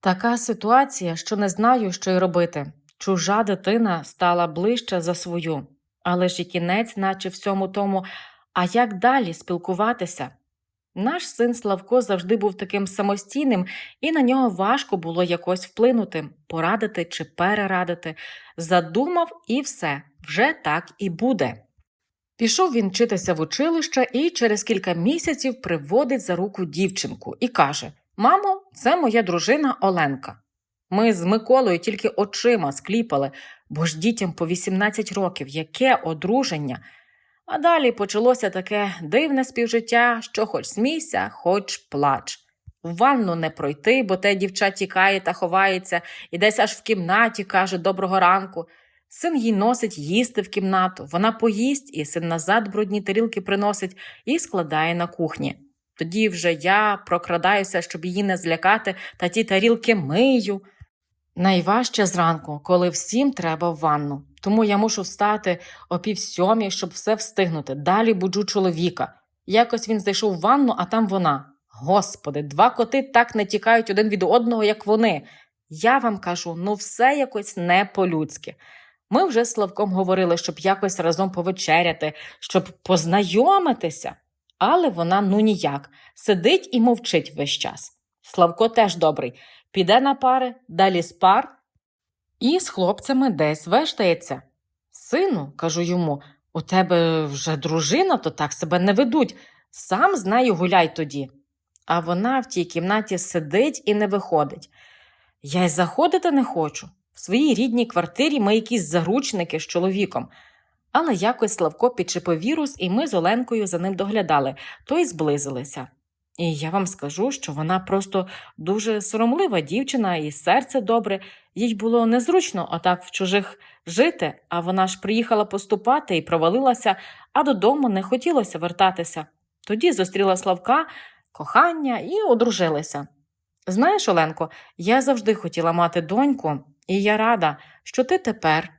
Така ситуація, що не знаю, що й робити. Чужа дитина стала ближче за свою, але ж і кінець, наче всьому тому, а як далі спілкуватися? Наш син Славко завжди був таким самостійним, і на нього важко було якось вплинути, порадити чи перерадити. Задумав і все, вже так і буде. Пішов він вчитися в училище і через кілька місяців приводить за руку дівчинку і каже: Мамо, це моя дружина Оленка. Ми з Миколою тільки очима скліпали, бо ж дітям по 18 років, яке одруження. А далі почалося таке дивне співжиття, що хоч смійся, хоч плач. В ванну не пройти, бо те дівча тікає та ховається, і десь аж в кімнаті каже доброго ранку. Син їй носить їсти в кімнату, вона поїсть, і син назад брудні тарілки приносить і складає на кухні. Тоді вже я прокрадаюся, щоб її не злякати, та ті тарілки мию. Найважче зранку, коли всім треба в ванну. Тому я мушу встати о пів сьомій, щоб все встигнути. Далі буджу чоловіка. Якось він зайшов в ванну, а там вона. Господи, два коти так не тікають один від одного, як вони. Я вам кажу, ну все якось не по-людськи. Ми вже з Славком говорили, щоб якось разом повечеряти, щоб познайомитися. Але вона ну ніяк, сидить і мовчить весь час. Славко теж добрий, піде на пари, далі з пар і з хлопцями десь вештається. Сину, кажу йому, у тебе вже дружина, то так себе не ведуть. Сам з нею гуляй тоді. А вона в тій кімнаті сидить і не виходить. Я й заходити не хочу. В своїй рідній квартирі ми якісь заручники з чоловіком. Але якось Славко підчепив вірус, і ми з Оленкою за ним доглядали, то й зблизилися. І я вам скажу, що вона просто дуже соромлива дівчина і серце добре. Їй було незручно отак в чужих жити, а вона ж приїхала поступати і провалилася, а додому не хотілося вертатися. Тоді зустріла Славка, кохання і одружилися. Знаєш, Оленко, я завжди хотіла мати доньку, і я рада, що ти тепер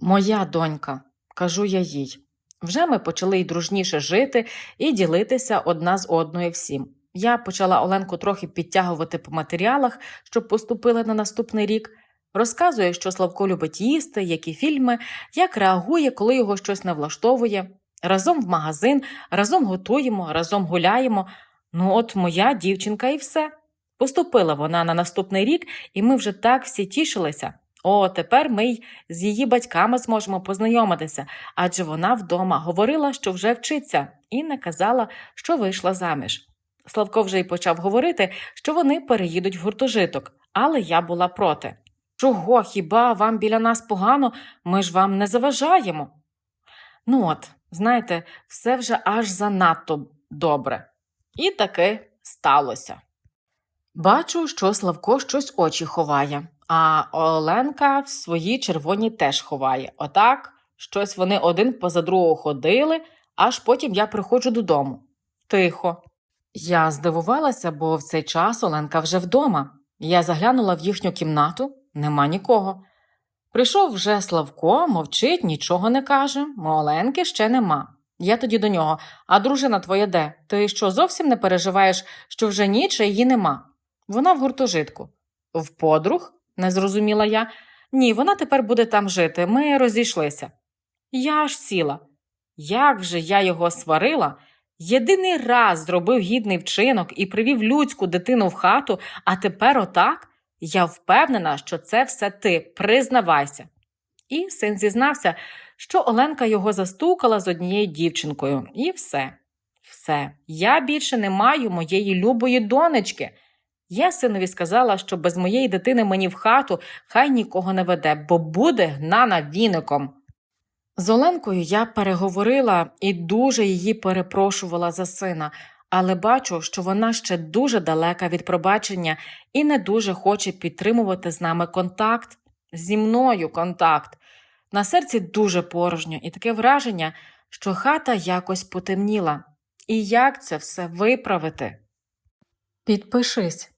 моя донька, кажу я їй. Вже ми почали й дружніше жити і ділитися одна з одною всім. Я почала Оленку трохи підтягувати по матеріалах, щоб поступили на наступний рік. Розказує, що Славко любить їсти, які фільми, як реагує, коли його щось не влаштовує. Разом в магазин, разом готуємо, разом гуляємо. Ну, от моя дівчинка і все. Поступила вона на наступний рік, і ми вже так всі тішилися. О, тепер ми й з її батьками зможемо познайомитися, адже вона вдома говорила, що вже вчиться, і не казала, що вийшла заміж. Славко вже й почав говорити, що вони переїдуть в гуртожиток, але я була проти. Чого хіба вам біля нас погано, ми ж вам не заважаємо? Ну от, знаєте, все вже аж занадто добре. І таки сталося. Бачу, що Славко щось очі ховає, а Оленка свої червоні теж ховає. Отак, щось вони один поза другого ходили, аж потім я приходжу додому. Тихо. Я здивувалася, бо в цей час Оленка вже вдома. Я заглянула в їхню кімнату, нема нікого. Прийшов вже Славко, мовчить, нічого не каже, Оленки ще нема. Я тоді до нього, а дружина твоя де? Ти що зовсім не переживаєш, що вже ніч а її нема? Вона в гуртожитку. В подруг? не зрозуміла я. Ні, вона тепер буде там жити. Ми розійшлися. Я аж сіла. Як же я його сварила? Єдиний раз зробив гідний вчинок і привів людську дитину в хату, а тепер отак? Я впевнена, що це все ти, признавайся. І син зізнався, що Оленка його застукала з однією дівчинкою, і все. Все, я більше не маю моєї любої донечки. Я синові сказала, що без моєї дитини мені в хату хай нікого не веде, бо буде гнана віником. З Оленкою я переговорила і дуже її перепрошувала за сина, але бачу, що вона ще дуже далека від пробачення і не дуже хоче підтримувати з нами контакт, зі мною контакт. На серці дуже порожньо, і таке враження, що хата якось потемніла. І як це все виправити? Підпишись,